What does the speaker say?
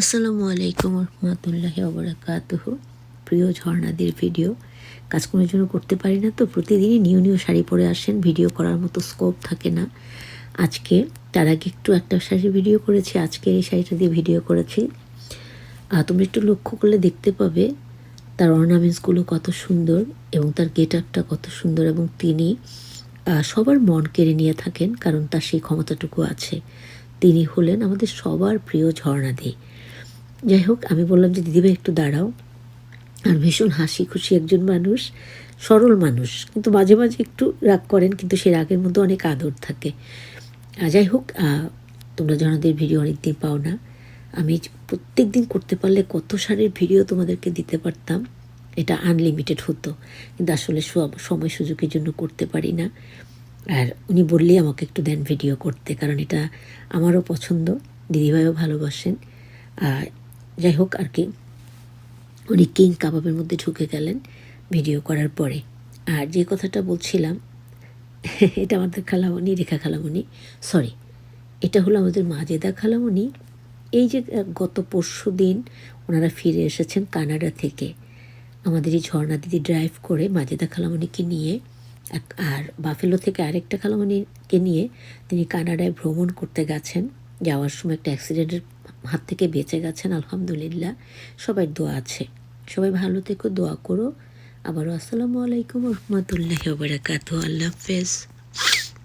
আসসালামু আলাইকুম রহমতুল্লাহি ওবরাকাতুহ। প্রিয় ঝর্ণাদের ভিডিও কাজকর্মের জন্য করতে পারি না তো, প্রতিদিনই নিউ নিউ শাড়ি পরে আসেন, ভিডিও করার মতো স্কোপ থাকে না। আজকে তার আগে একটু একটা শাড়ি ভিডিও করেছি আজকে এই শাড়িটা দিয়ে ভিডিও করেছি। আর তুমি একটু লক্ষ্য করলে দেখতে পাবে, তার অর্নামেন্টসগুলো কত সুন্দর এবং তার গেট আপটা কত সুন্দর এবং তিনি সবার মন কেড়ে নিয়ে থাকেন, কারণ তার সেই ক্ষমতাটুকু আছে। তিনি হলেন আমাদের সবার প্রিয় ঝর্ণাদি। যাই হোক, আমি বললাম যে, দিদিভাই, একটু দাঁড়াও। আর ভীষণ হাসি খুশি একজন মানুষ, সরল মানুষ। কিন্তু মাঝে মাঝে একটু রাগ করেন, কিন্তু সে রাগের মধ্যে অনেক আদর থাকে। যাই হোক তোমরা জনাদের ভিডিও অনেক দিন পাও না। আমি প্রত্যেক দিন করতে পারলে কত সারের ভিডিও তোমাদেরকে দিতে পারতাম, এটা আনলিমিটেড হতো। কিন্তু আসলে সময় সুযোগের জন্য করতে পারি না। আর উনি বললেই আমাকে একটু দেন ভিডিও করতে, কারণ এটা আমারও পছন্দ, দিদিভাইও ভালোবাসেন। আর যাই হোক আর কি, উনি কিং কাবাবের মধ্যে ঢুকে গেলেন ভিডিও করার পরে। আর যে কথাটা বলছিলাম, এটা আমাদের খালামণি, রেখা খালামণি সরি এটা হলো আমাদের মাজেদা খালামণি। এই যে গত পরশু দিন ওনারা ফিরে এসেছেন কানাডা থেকে। আমাদের এই ঝর্ণা দিদি ড্রাইভ করে মাজেদা খালামণিকে নিয়ে আর বাফেলো থেকে আরেকটা খালামণিকে নিয়ে তিনি কানাডায় ভ্রমণ করতে গেছেন। যাওয়ার সময় একটা অ্যাক্সিডেন্টের হাত থেকে বেঁচে গেছেন, আলহামদুলিল্লাহ। সবাই দোয়া আছে। সবাই ভালো থেকো, দোয়া করো। আবারও আসসালামু আলাইকুম রহমতুল্লাহ আল্লাহ হাফেজ।